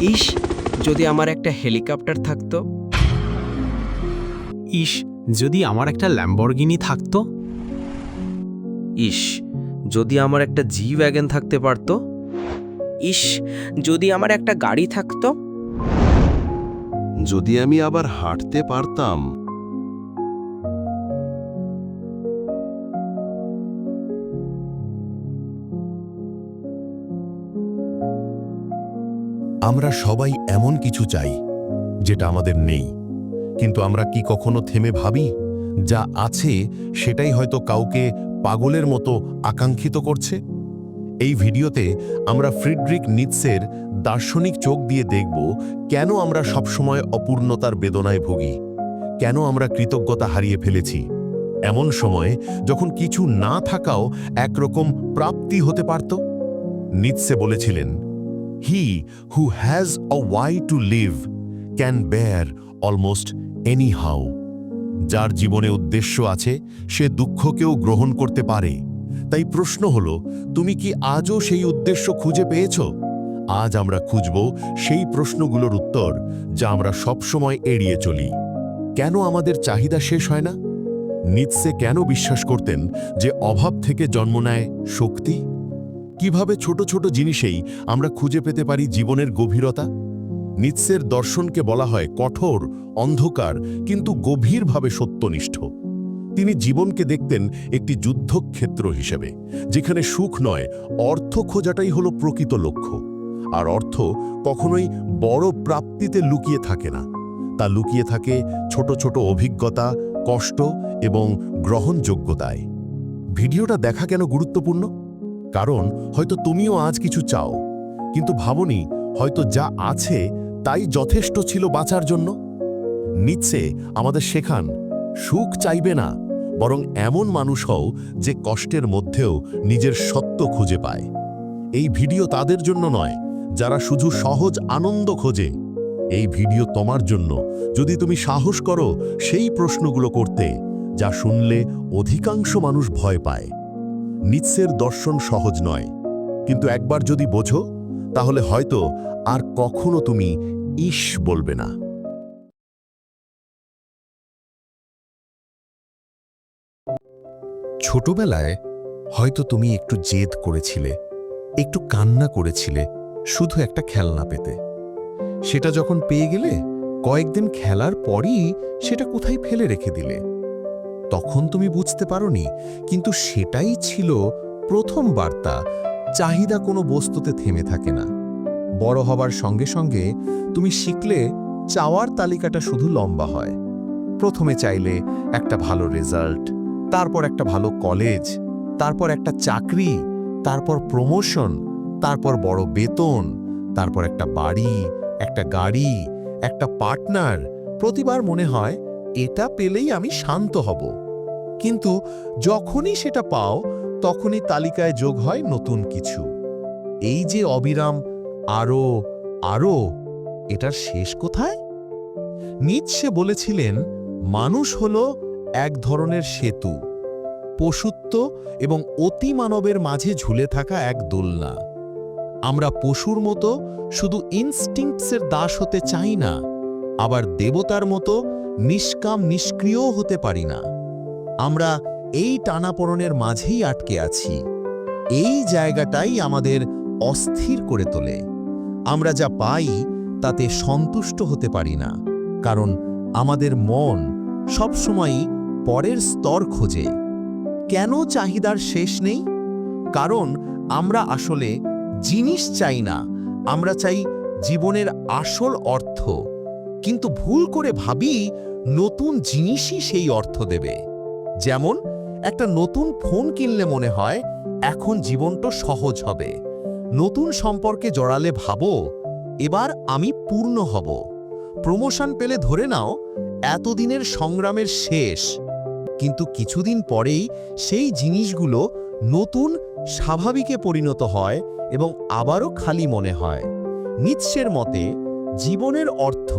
ইস যদি আমার একটা হেলিকপ্টার থাকতো? ইস যদি আমার একটা ল্যাম্বরগিনি থাকতো? ইস যদি আমার একটা জি ওয়াগন থাকতে পারত? ইস যদি আমার একটা গাড়ি থাকতো? যদি আমি আবার হাঁটতে পারতাম? আমরা সবাই এমন কিছু চাই, যেটা আমাদের নেই। কিন্তু আমরা কি কখনো থেমে ভাবি? যা আছে, সেটাই হয়তো কাউকে পাগলের মতো আকাঙ্ক্ষিত করছে? এই ভিডিওতে আমরা ফ্রিডরিক নিৎসের দার্শনিক চোখ দিয়ে দেখব, কেন আমরা সবসময় অপূর্ণতার বেদনায় ভুগি? কেন আমরা কৃতজ্ঞতা হারিয়ে ফেলেছি? এমন সময়ে, যখন কিছু না থাকাও একরকম প্রাপ্তি হতে পারত? নিৎসে বলেছিলেন who has a why to live can bear almost any how যার জীবনে উদ্দেশ্য আছে, সে দুঃখকেও গ্রহণ করতে পারে। তাই প্রশ্ন হল, তুমি কি আজও সেই উদ্দেশ্য খুঁজে পেয়েছ? আজ আমরা খুঁজব সেই প্রশ্নগুলোর উত্তর যা আমরা সবসময় এড়িয়ে চলি। কেন আমাদের চাহিদা শেষ হয় না? নিৎসে কেন বিশ্বাস করতেন যে অভাব থেকে জন্ম নেয় শক্তি? কীভাবে ছোট ছোট জিনিসেই আমরা খুঁজে পেতে পারি জীবনের গভীরতা? নিৎসের দর্শনকে বলা হয় কঠোর, অন্ধকার, কিন্তু গভীরভাবে সত্যনিষ্ঠ। তিনি জীবনকে দেখতেন একটি যুদ্ধক্ষেত্র হিসেবে, যেখানে সুখ নয়, অর্থ খোঁজাটাই হলো প্রকৃত লক্ষ্য। আর অর্থ কখনোই বড় প্রাপ্তিতে লুকিয়ে থাকে না। তা লুকিয়ে থাকে ছোট ছোট অভিজ্ঞতা, কষ্ট এবং গ্রহণযোগ্যতায়। ভিডিওটা দেখা কেন গুরুত্বপূর্ণ? কারণ হয়তো তুমিও আজ কিছু চাও। কিন্তু ভাবনি, হয়তো যা আছে তাই যথেষ্ট ছিল বাঁচার জন্য। নিচ্ছে আমাদের শেখান, সুখ চাইবে না, বরং এমন মানুষ হও যে কষ্টের মধ্যেও নিজের সত্য খুঁজে পায়। এই ভিডিও তাদের জন্য নয়, যারা শুধু সহজ আনন্দ খোঁজে। এই ভিডিও তোমার জন্য। যদি তুমি সাহস করো সেই প্রশ্নগুলো করতে, যা শুনলে অধিকাংশ মানুষ ভয় পায়। নিৎসের দর্শন সহজ নয়। কিন্তু একবার যদি বোঝো, তাহলে হয়তো আর কখনো তুমি ইস বলবে না। ছোটবেলায় হয়তো তুমি একটু জেদ করেছিলে, একটু কান্না করেছিলে, শুধু একটা খেলনা পেতে। সেটা যখন পেয়ে গেলে, কয়েকদিন খেলার পরই সেটা কোথায় ফেলে রেখে দিলে? তখন তুমি বুঝতে পারোনি, কিন্তু সেটাই ছিল প্রথম বার্তা, চাহিদা কোনো বস্তুতে থেমে থাকে না। বড় হবার সঙ্গে সঙ্গে তুমি শিখলে চাওয়ার তালিকাটা শুধু লম্বা হয়। প্রথমে চাইলে একটা ভালো রেজাল্ট, তারপর একটা ভালো কলেজ, তারপর একটা চাকরি, তারপর প্রমোশন, তারপর বড় বেতন, তারপর একটা বাড়ি, একটা গাড়ি, একটা পার্টনার, প্রতিবার মনে হয় এটা পেলেই আমি শান্ত হব। কিন্তু যখনই সেটা পাও, তখনই তালিকায় যোগ হয় নতুন কিছু। এই যে অবিরাম আরও আরও এটার শেষ কোথায়? নিৎসে বলেছিলেন, মানুষ হল এক ধরনের সেতু, পশুত্ব এবং অতিমানবের মাঝে ঝুলে থাকা এক দোলনা। আমরা পশুর মতো শুধু ইনস্টিংক্টসের দাস হতে চাই না, আবার দেবতার মতো নিষ্কাম নিষ্ক্রিয় হতে পারি না। আমরা এই টানাপড়নের মাঝেই আটকে আছি। এই জায়গাটাই আমাদের অস্থির করে তোলে। আমরা যা পাই তাতে সন্তুষ্ট হতে পারি না, কারণ আমাদের মন সবসময়ই পরের স্তর খোঁজে। কেন চাহিদার শেষ নেই? কারণ আমরা আসলে জিনিস চাই না, আমরা চাই জীবনের আসল অর্থ। কিন্তু ভুল করে ভাবি নতুন জিনিসই সেই অর্থ দেবে। যেমন, একটা নতুন ফোন কিনলে মনে হয় এখন জীবনটা সহজ হবে। নতুন সম্পর্কে জড়ালে ভাবো, এবার আমি পূর্ণ হব। প্রমোশন পেলে ধরে নাও, এতদিনের সংগ্রামের শেষ। কিন্তু কিছুদিন পরেই সেই জিনিসগুলো নতুন, স্বাভাবিকে পরিণত হয় এবং আবারও খালি মনে হয়। নিৎসের মতে, জীবনের অর্থ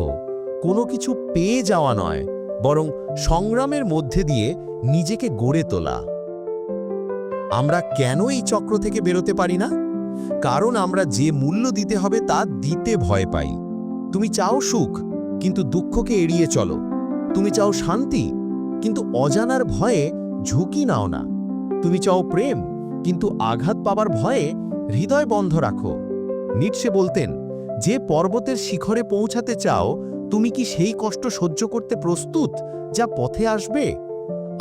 কোনো কিছু পেয়ে যাওয়া নয়, বরং সংগ্রামের মধ্যে দিয়ে নিজেকে গড়ে তোলা। আমরা কেন এই চক্র থেকে বেরোতে পারি না? কারণ আমরা যে মূল্য দিতে হবে তা দিতে ভয় পাই। তুমি চাও সুখ, কিন্তু দুঃখকে এড়িয়ে চলো। তুমি চাও শান্তি, কিন্তু অজানার ভয়ে ঝুঁকি নাও না। তুমি চাও প্রেম, কিন্তু আঘাত পাবার ভয়ে হৃদয় বন্ধ রাখো। নিটসে বলতেন, যে পর্বতের শিখরে পৌঁছাতে চাও তুমি কি সেই কষ্ট সহ্য করতে প্রস্তুত যা পথে আসবে?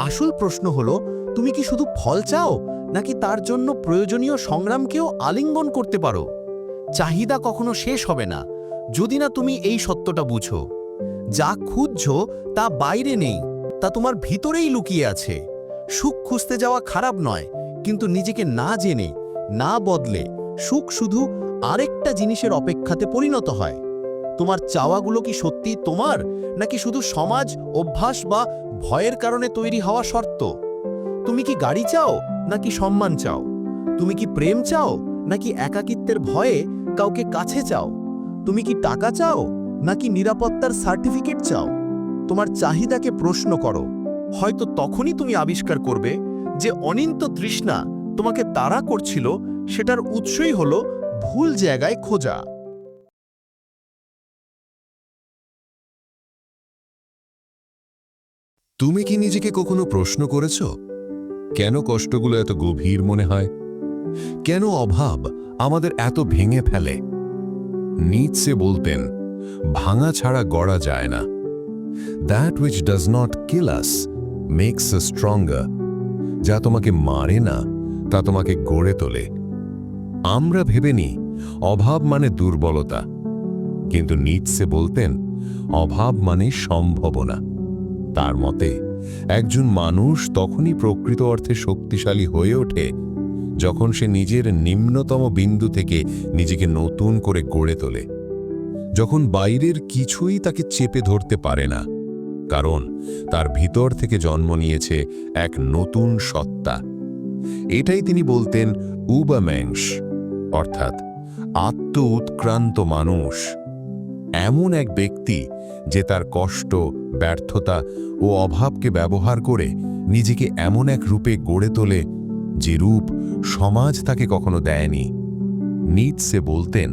আসল প্রশ্ন হলো, তুমি কি শুধু ফল চাও, নাকি তার জন্য প্রয়োজনীয় সংগ্রামকেও আলিঙ্গন করতে পারো? চাহিদা কখনো শেষ হবে না, যদি না তুমি এই সত্যটা বুঝো। যা খুঁজছ, তা বাইরে নেই, তা তোমার ভিতরেই লুকিয়ে আছে। সুখ খুঁজতে যাওয়া খারাপ নয়, কিন্তু নিজেকে না জেনে, না বদলে, সুখ শুধু আরেকটা জিনিসের অপেক্ষাতে পরিণত হয়। তোমার চাওয়াগুলো কি সত্যি তোমার, নাকি শুধু সমাজ, অভ্যাস বা ভয়ের কারণে তৈরি হওয়া শর্ত? তুমি কি গাড়ি চাও, নাকি সম্মান চাও? তুমি কি প্রেম চাও, নাকি একাকিত্বের ভয়ে কাউকে কাছে চাও? তুমি কি টাকা চাও, নাকি নিরাপত্তার সার্টিফিকেট চাও? তোমার চাহিদাকে প্রশ্ন করো। হয়তো তখনই তুমি আবিষ্কার করবে যে অনিন্ত তৃষ্ণা তোমাকে তাড়া করছিল, সেটার উৎসই হলো ভুল জায়গায় খোঁজা। তুমি কি নিজেকে কখনো প্রশ্ন করেছ? কেন কষ্টগুলো এত গভীর মনে হয়? কেন অভাব আমাদের এত ভেঙে ফেলে? নিচে বলতেন, ভাঙা ছাড়া গড়া যায় না। That which does not kill us makes a stronger যা তোমাকে মারে না, তা তোমাকে গড়ে তোলে। আমরা ভেবে নিই, অভাব মানে দুর্বলতা। কিন্তু নিচে বলতেন, অভাব মানে সম্ভাবনা। তার মতে, একজন মানুষ তখনই প্রকৃত অর্থে শক্তিশালী হয়ে ওঠে যখন সে নিজের নিম্নতম বিন্দু থেকে নিজেকে নতুন করে গড়ে তোলে। যখন বাইরের কিছুই তাকে চেপে ধরতে পারে না, কারণ তার ভিতর থেকে জন্ম নিয়েছে এক নতুন সত্তা। এটাই তিনি বলতেন উবাম্যাংস অর্থাৎ আত্ম উৎক্রান্ত মানুষ। এমন এক ব্যক্তি যে তার কষ্ট ব্যর্থতা ও অভাবকে ব্যবহার করে নিজেকে এমন এক রূপে গড়ে তোলে যে রূপ সমাজ তাকে কখনো দেয়নি। নিটসে বলতেন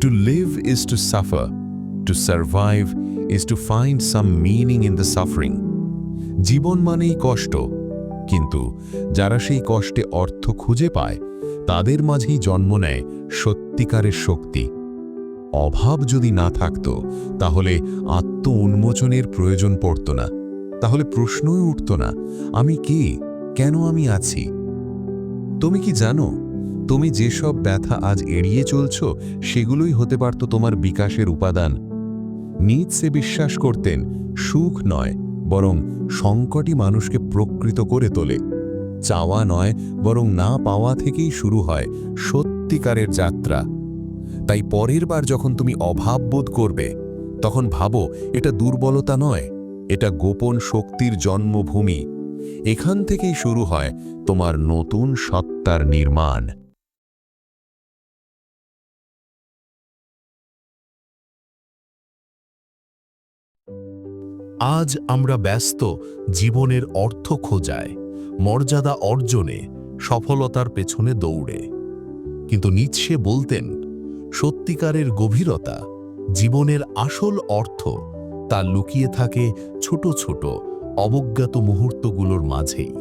to live is to suffer to survive is to find some meaning in the suffering জীবন মানেই কষ্ট, কিন্তু যারা সেই কষ্টে অর্থ খুঁজে পায়, তাদের মাঝেই জন্ম নেয় সত্যিকারের শক্তি। অভাব যদি না থাকত, তাহলে আত্ম উন্মোচনের প্রয়োজন পড়ত না। তাহলে প্রশ্নই উঠত না, আমি কে? কেন আমি আছি? তুমি কি জানো, তুমি যেসব ব্যথা আজ এড়িয়ে চলছ, সেগুলোই হতে পারত তোমার বিকাশের উপাদান। নিৎসে বিশ্বাস করতেন, সুখ নয়, বরং সংকটই মানুষকে প্রকৃত করে তোলে। চাওয়া নয়, বরং না পাওয়া থেকেই শুরু হয় সত্যিকারের যাত্রা। তাই পরের বার যখন তুমি অভাব বোধ করবে, তখন ভাবো, এটা দুর্বলতা নয়, এটা গোপন শক্তির জন্মভূমি। এখান থেকেই শুরু হয় তোমার নতুন সত্তার নির্মাণ। আজ আমরা ব্যস্ত, জীবনের অর্থ খোঁজায়, মর্যাদা অর্জনে, সফলতার পেছনে দৌড়ে। কিন্তু নিচ্ছে বলতেন সত্যিকারের গভীরতা, জীবনের আসল অর্থ তা লুকিয়ে থাকে ছোট ছোট, অবজ্ঞাত মুহূর্তগুলোর মাঝেই।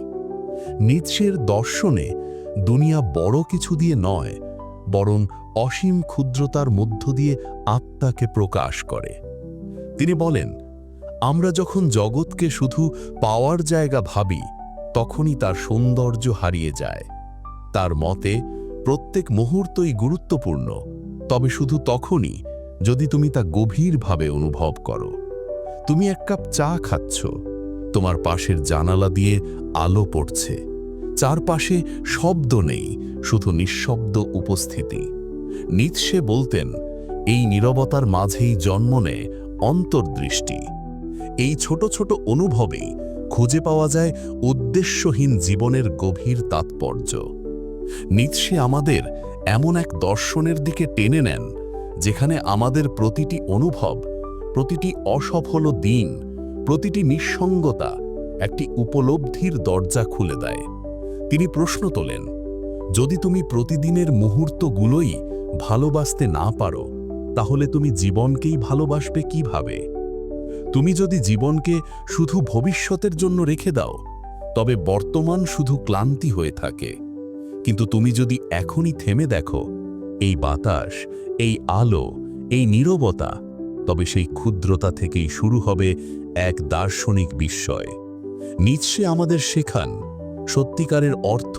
নিৎসের দর্শনে দুনিয়া বড় কিছু দিয়ে নয়, বরং অসীম ক্ষুদ্রতার মধ্য দিয়ে আত্মাকে প্রকাশ করে। তিনি বলেন, আমরা যখন জগৎকে শুধু পাওয়ার জায়গা ভাবি, তখনই তার সৌন্দর্য হারিয়ে যায়। তার মতে, প্রত্যেক মুহূর্তই গুরুত্বপূর্ণ। তবে শুধু তখনই যদি তুমি তা গভীরভাবে অনুভব করো। তুমি এক কাপ চা খাচ্ছ। তোমার পাশের জানালা দিয়ে আলো পড়ছে। চারপাশে শব্দ নেই, শুধু নিঃশব্দ উপস্থিতি। নিৎসে বলতেন, এই নীরবতার মাঝেই জন্ম নেয় অন্তর্দৃষ্টি। এই ছোট ছোট অনুভবেই খুঁজে পাওয়া যায় উদ্দেশ্যহীন জীবনের গভীর তাৎপর্য। নিৎসে আমাদের এমন এক দর্শনের দিকে টেনে নেন, যেখানে আমাদের প্রতিটি অনুভব, প্রতিটি অসফল দিন, প্রতিটি নিঃসঙ্গতা একটি উপলব্ধির দরজা খুলে দেয়। তিনি প্রশ্ন তোলেন, যদি তুমি প্রতিদিনের মুহূর্তগুলোই ভালোবাসতে না পারো, তাহলে তুমি জীবনকেই ভালোবাসবে কীভাবে? তুমি যদি জীবনকে শুধু ভবিষ্যতের জন্য রেখে দাও, তবে বর্তমান শুধু ক্লান্তি হয়ে থাকে। কিন্তু তুমি যদি এখনই থেমে দেখো, এই বাতাস, এই আলো, এই নীরবতা, তবে সেই ক্ষুদ্রতা থেকেই শুরু হবে এক দার্শনিক বিস্ময়। নিৎসে আমাদের শেখান, সত্যিকারের অর্থ,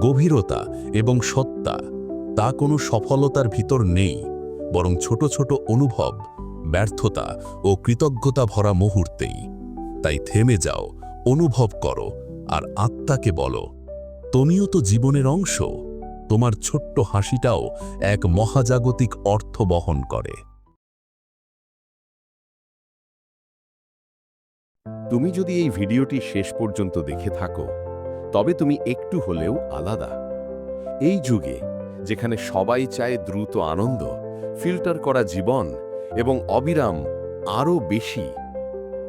গভীরতা এবং সত্তা, তা কোনো সফলতার ভিতর নেই, বরং ছোট ছোট অনুভব, ব্যর্থতা ও কৃতজ্ঞতা ভরা মুহূর্তেই। তাই থেমে যাও, অনুভব করো, আর আত্মাকে বলো। তুমিও তো জীবনের অংশ। তোমার ছোট্ট হাসিটাও এক মহাজাগতিক অর্থ বহন করে। তুমি যদি এই ভিডিওটি শেষ পর্যন্ত দেখে থাকো, তবে তুমি একটু হলেও আলাদা। এই যুগে, যেখানে সবাই চায় দ্রুত আনন্দ, ফিল্টার করা জীবন এবং অবিরাম আরও বেশি,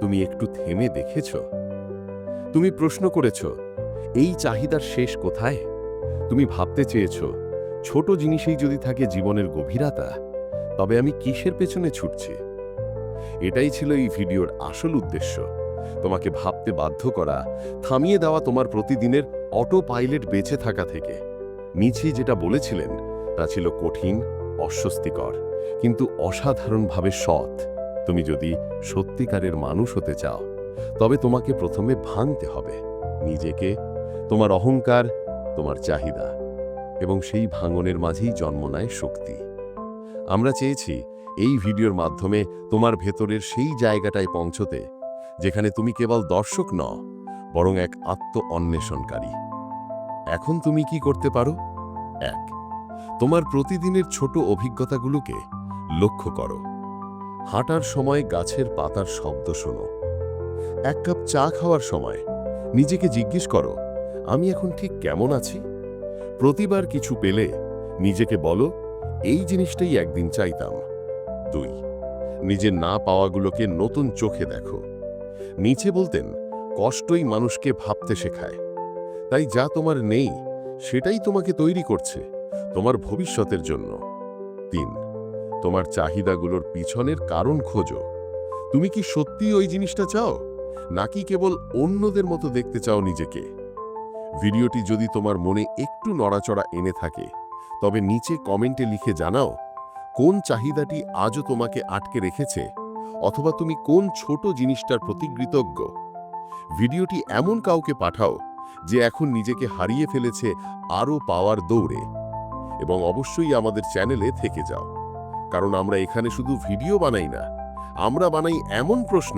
তুমি একটু থেমে দেখেছ। তুমি প্রশ্ন করেছ এই চাহিদার শেষ কোথায়? তুমি ভাবতে চেয়েছ, ছোট জিনিসেই যদি থাকে জীবনের গভীরতা, তবে আমি কিসের পেছনে ছুটছি? এটাই ছিল এই ভিডিওর আসল উদ্দেশ্য। তোমাকে ভাবতে বাধ্য করা, থামিয়ে দেওয়া তোমার প্রতিদিনের অটো পাইলট বেঁচে থাকা থেকে। মিছি যেটা বলেছিলেন, তা ছিল কঠিন, অস্বস্তিকর, কিন্তু অসাধারণভাবে সৎ। তুমি যদি সত্যিকারের মানুষ হতে চাও, তবে তোমাকে প্রথমে ভাঙতে হবে, নিজেকে তোমার অহংকার, তোমার চাহিদা এবং সেই ভাঙনের মাঝেই জন্ম নেয় শক্তি। আমরা চেয়েছি এই ভিডিওর মাধ্যমে তোমার ভেতরের সেই জায়গাটায় পৌঁছতে যেখানে তুমি কেবল দর্শক ন বরং এক আত্ম অন্বেষণকারী এখন তুমি কি করতে পারো? এক, তোমার প্রতিদিনের ছোট অভিজ্ঞতাগুলোকে লক্ষ্য করো। হাঁটার সময় গাছের পাতার শব্দ শোনো। এক কাপ চা খাওয়ার সময় নিজেকে জিজ্ঞেস করো আমি এখন ঠিক কেমন আছি? প্রতিবার কিছু পেলে নিজেকে বলো, এই জিনিসটাই একদিন চাইতাম। দুই, নিজের না পাওয়াগুলোকে নতুন চোখে দেখো। নিচে বলতেন, কষ্টই মানুষকে ভাবতে শেখায়। তাই যা তোমার নেই, সেটাই তোমাকে তৈরি করছে, তোমার ভবিষ্যতের জন্য। তিন, তোমার চাহিদাগুলোর পিছনের কারণ খোঁজো। তুমি কি সত্যি ওই জিনিসটা চাও? নাকি কেবল অন্যদের মতো দেখতে চাও নিজেকে? ভিডিওটি যদি তোমার মনে একটু নড়াচড়া এনে থাকে, তবে নিচে কমেন্টে লিখে জানাও, কোন চাহিদাটি আজও তোমাকে আটকে রেখেছে, অথবা তুমি কোন ছোট জিনিসটার প্রতি কৃতজ্ঞ। ভিডিওটি এমন কাউকে পাঠাও যে এখন নিজেকে হারিয়ে ফেলেছে আরও পাওয়ার দৌড়ে। এবং অবশ্যই আমাদের চ্যানেলে থেকে যাও। কারণ আমরা এখানে শুধু ভিডিও বানাই না, আমরা বানাই এমন প্রশ্ন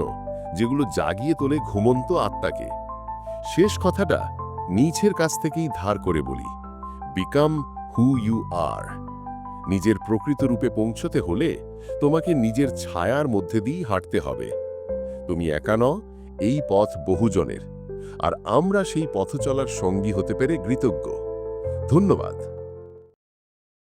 যেগুলো জাগিয়ে তোলে ঘুমন্ত আত্মাকে। শেষ কথাটা নিচের কাছ থেকেই ধার করে বলি বিকাম হু ইউ আর নিজের প্রকৃত রূপে পৌঁছতে হলে তোমাকে নিজের ছায়ার মধ্যে দিয়েই হাঁটতে হবে। তুমি একা ন এই পথ বহুজনের, আর আমরা সেই পথ চলার সঙ্গী হতে পেরে কৃতজ্ঞ। ধন্যবাদ।